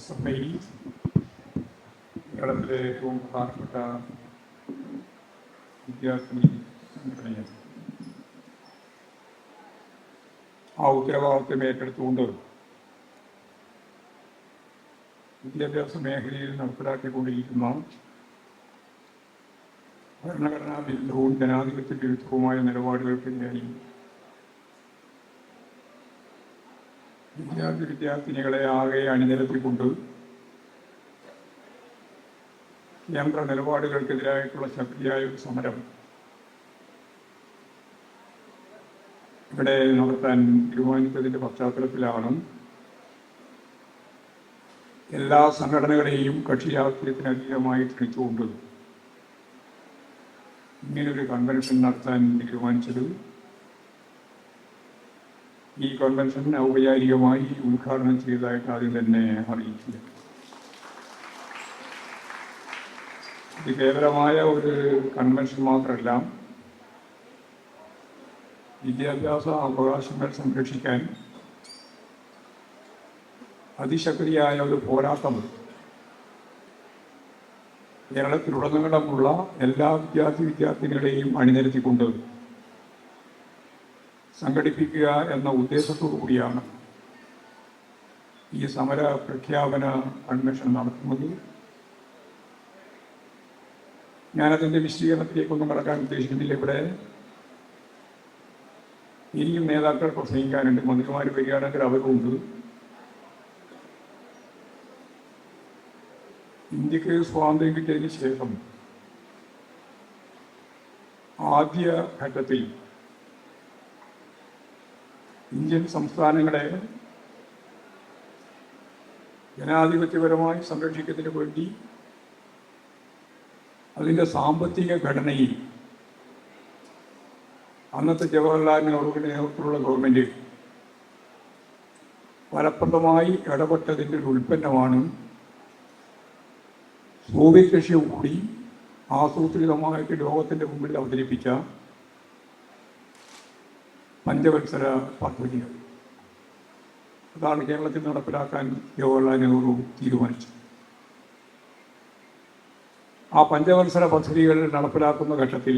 S F I കേരളത്തിലെ ഏറ്റവും പ്രധാനപ്പെട്ട വിദ്യാർത്ഥി സംഘടനയാണ് ആ ഉത്തരവാദിത്വം ഏറ്റെടുത്തുകൊണ്ട് വിദ്യാഭ്യാസ മേഖലയിൽ നടപ്പിലാക്കിക്കൊണ്ടിരിക്കുന്ന ഭരണഘടനാ വിരുദ്ധവും ജനാധിപത്യ വിരുദ്ധവുമായ നിലപാടുകൾക്കെതിരായി വിദ്യാർത്ഥി വിദ്യാർത്ഥിനികളെ ആകെ അണിനിരത്തിക്കൊണ്ട് കേന്ദ്ര നിലപാടുകൾക്കെതിരായിട്ടുള്ള ശക്തിയായ ഒരു സമരം ഇവിടെ നടത്താൻ തീരുമാനിച്ചതിന്റെ പശ്ചാത്തലത്തിലാണ് എല്ലാ സംഘടനകളെയും കക്ഷി രാഷ്ട്രീയത്തിന് അതീതമായി ക്ഷണിച്ചുകൊണ്ട് ഒരു കൺവെൻഷൻ നടത്താൻ തീരുമാനിച്ചത്. ഈ കൺവെൻഷൻ ഔപചാരികമായി ഉദ്ഘാടനം ചെയ്തതായിട്ട് ആദ്യം തന്നെ അറിയിക്കുക ഇത് കേവലമായ ഒരു കൺവെൻഷൻ മാത്രമല്ല വിദ്യാഭ്യാസ അവകാശങ്ങൾ സംരക്ഷിക്കാൻ അതിശക്തിയായ ഒരു പോരാട്ടം കേരളത്തിലുടനീളമുള്ള എല്ലാ വിദ്യാർത്ഥി വിദ്യാർത്ഥിനികളെയും അണിനിരത്തിക്കൊണ്ട് സംഘടിപ്പിക്കുക എന്ന ഉദ്ദേശത്തോടു കൂടിയാണ് ഈ സമര പ്രഖ്യാപന കൺവെൻഷൻ നടത്തുന്നത്. ഞാനതിന്റെ വിശദീകരണത്തിലേക്കൊന്നും കടക്കാൻ ഉദ്ദേശിക്കുന്നില്ല ഇവിടെ. ഇനിയും നേതാക്കൾ പ്രസംഗിക്കാനുണ്ട്. മന്ത്രിമാർ വരികയാണെങ്കിൽ അവരുണ്ട് ഇന്ത്യയ്ക്ക് സ്വാതന്ത്ര്യം കിട്ടിയതിന് ശേഷം ആദ്യ ഘട്ടത്തിൽ ഇന്ത്യൻ സംസ്ഥാനങ്ങളെ ജനാധിപത്യപരമായി സംരക്ഷിക്കുന്നതിന് വേണ്ടി അതിന്റെ സാമ്പത്തിക ഘടനയിൽ അന്നത്തെ ജവഹർലാൽ നെഹ്റുവിന്റെ നേതൃത്വത്തിലുള്ള ഗവൺമെന്റ് ഫലപ്രദമായി ഇടപെട്ടതിന്റെ ഒരു ഉൽപ്പന്നമാണ് സോവിയറ്റ് റഷ്യ കൂടി ആസൂത്രിതമായിട്ട് ലോകത്തിന്റെ മുമ്പിൽ അവതരിപ്പിച്ച പഞ്ചവത്സര പദ്ധതികൾ അതാണ് കേരളത്തിൽ നടപ്പിലാക്കാൻ ജവഹർലാൽ നെഹ്റു തീരുമാനിച്ചത്. ആ പഞ്ചവത്സര പദ്ധതികൾ നടപ്പിലാക്കുന്ന ഘട്ടത്തിൽ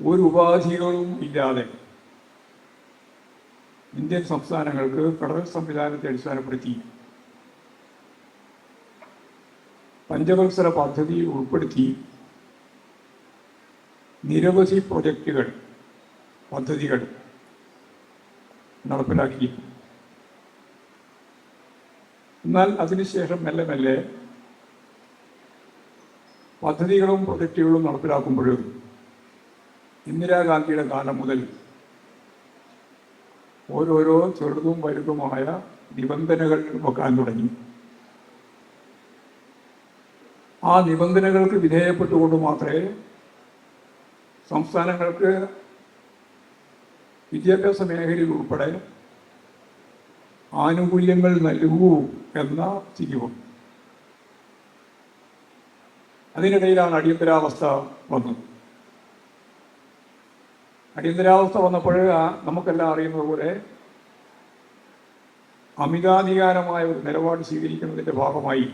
ഒരു ഉപാധികളും ഇല്ലാതെ ഇന്ത്യൻ സംസ്ഥാനങ്ങൾക്ക് ഫെഡറൽ സംവിധാനത്തെ അടിസ്ഥാനപ്പെടുത്തി പഞ്ചവത്സര പദ്ധതിയിൽ ഉൾപ്പെടുത്തി നിരവധി പ്രൊജക്റ്റുകൾ പദ്ധതികൾ നടപ്പിലാക്കി എന്നാൽ അതിനുശേഷം മെല്ലെ മെല്ലെ പദ്ധതികളും പ്രൊജക്റ്റുകളും നടപ്പിലാക്കുമ്പോഴും ഇന്ദിരാഗാന്ധിയുടെ കാലം മുതൽ ഓരോരോ ചെറുതും വലുതുമായ നിബന്ധനകൾ വെക്കാൻ തുടങ്ങി. ആ നിബന്ധനകൾക്ക് വിധേയപ്പെട്ടുകൊണ്ട് മാത്രമേ സംസ്ഥാനങ്ങൾക്ക് വിദ്യാഭ്യാസ മേഖലയിൽ ഉൾപ്പെടെ ആനുകൂല്യങ്ങൾ നൽകൂ എന്ന തിരിവും അതിനിടയിലാണ് അടിയന്തരാവസ്ഥ വന്നത്. അടിയന്തരാവസ്ഥ വന്നപ്പോൾ നമുക്കെല്ലാം അറിയുന്നത് പോലെ അമിതാധികാരമായ ഒരു നിലപാട് സ്വീകരിക്കുന്നതിന്റെ ഭാഗമായി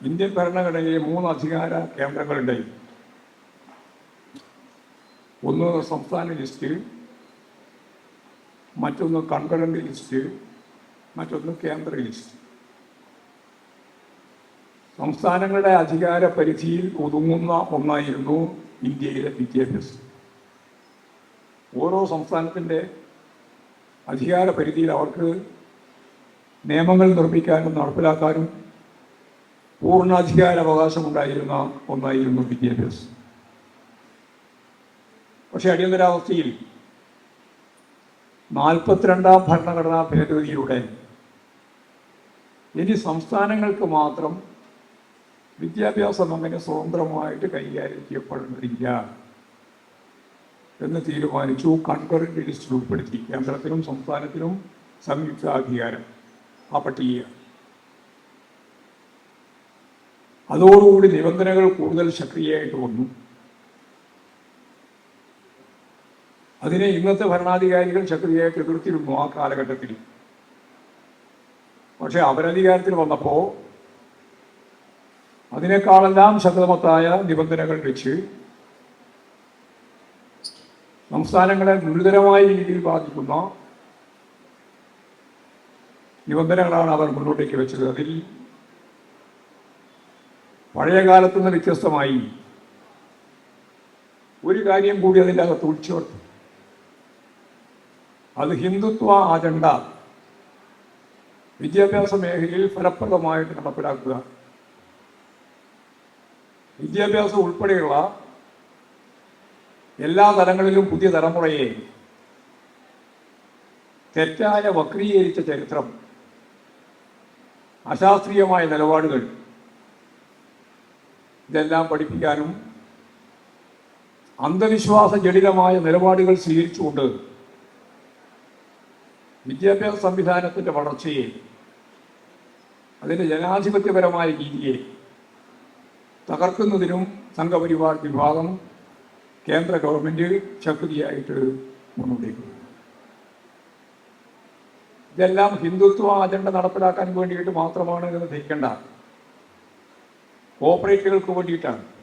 ഇന്ത്യൻ ഭരണഘടനയിലെ മൂന്ന് അധികാര കേന്ദ്രങ്ങളുണ്ടായി ഒന്ന് സംസ്ഥാന ലിസ്റ്റ് മറ്റൊന്ന് കൺകറന്റ് ലിസ്റ്റ് മറ്റൊന്ന് കേന്ദ്ര ലിസ്റ്റ്. സംസ്ഥാനങ്ങളുടെ അധികാര പരിധിയിൽ ഒതുങ്ങുന്ന ഒന്നായിരുന്നു ഇന്ത്യയിലെ വിദ്യാഭ്യാസം. ഓരോ സംസ്ഥാനത്തിന്റെ അധികാര പരിധിയിൽ അവർക്ക് നിയമങ്ങൾ നിർമ്മിക്കാനും നടപ്പിലാക്കാനും പൂർണാധികാര അവകാശമുണ്ടായിരുന്ന ഒന്നായിരുന്നു വിദ്യാഭ്യാസം. പക്ഷെ അടിയന്തരാവസ്ഥയിൽ നാൽപ്പത്തിരണ്ടാം ഭരണഘടനാ ഭേദഗതിയിലൂടെ ഇനി സംസ്ഥാനങ്ങൾക്ക് മാത്രം വിദ്യാഭ്യാസം അങ്ങനെ സ്വതന്ത്രമായിട്ട് കൈകാര്യം ചെയ്യപ്പെടുന്നില്ല എന്ന് തീരുമാനിച്ചു. കൺകറന്റ് ലിസ്റ്റിൽ ഉൾപ്പെടുത്തി. കേന്ദ്രത്തിനും സംസ്ഥാനത്തിനും സംയുക്ത അധികാരം ആ പട്ടിക അതോടുകൂടി നിബന്ധനകൾ കൂടുതൽ ശക്തിയായിട്ട് വന്നു. അതിനെ ഇന്നത്തെ ഭരണാധികാരികൾ ശക്തിയായിട്ട് എതിർത്തിരുന്നു ആ കാലഘട്ടത്തിൽ. പക്ഷെ അവരധികാരത്തിൽ വന്നപ്പോൾ അതിനേക്കാളെല്ലാം ശക്തമത്തായ നിബന്ധനകൾ വെച്ച് സംസ്ഥാനങ്ങളെ ഗുരുതരമായ രീതിയിൽ ബാധിക്കുന്ന നിബന്ധനകളാണ് അവർ മുന്നോട്ടേക്ക് വെച്ചത്. അതിൽ പഴയ കാലത്തു നിന്ന് വ്യത്യസ്തമായി ഒരു കാര്യം കൂടി അതിന്റെ അകത്ത് ഉൾച്ചേർത്തു. അത് ഹിന്ദുത്വ അജണ്ട. വിദ്യാഭ്യാസ മേഖലയിൽ ഫലപ്രദമായിട്ട് നടപ്പിലാക്കുക. വിദ്യാഭ്യാസം ഉൾപ്പെടെയുള്ള എല്ലാ തലങ്ങളിലും പുതിയ തലമുറയെ തെറ്റായ വക്രീകരിച്ച ചരിത്രം അശാസ്ത്രീയമായ നിലപാടുകൾ ഇതെല്ലാം പഠിപ്പിക്കാനും അന്ധവിശ്വാസ ജടിലമായ നിലപാടുകൾ സ്വീകരിച്ചുകൊണ്ട് വിദ്യാഭ്യാസ സംവിധാനത്തിന്റെ വളർച്ചയെ അതിന്റെ ജനാധിപത്യപരമായ രീതിയെ തകർക്കുന്നതിനും സംഘപരിവാർ വിഭാഗം കേന്ദ്ര ഗവൺമെന്റ് ശക്തിയായിട്ട് മുന്നോട്ടേക്ക്. ഇതെല്ലാം ഹിന്ദുത്വ അജണ്ട നടപ്പിലാക്കാൻ വേണ്ടിയിട്ട് മാത്രമാണ് എന്ന് ധരിക്കേണ്ട കോപ്പറേറ്റുകൾക്ക് വേണ്ടിയിട്ടാണ്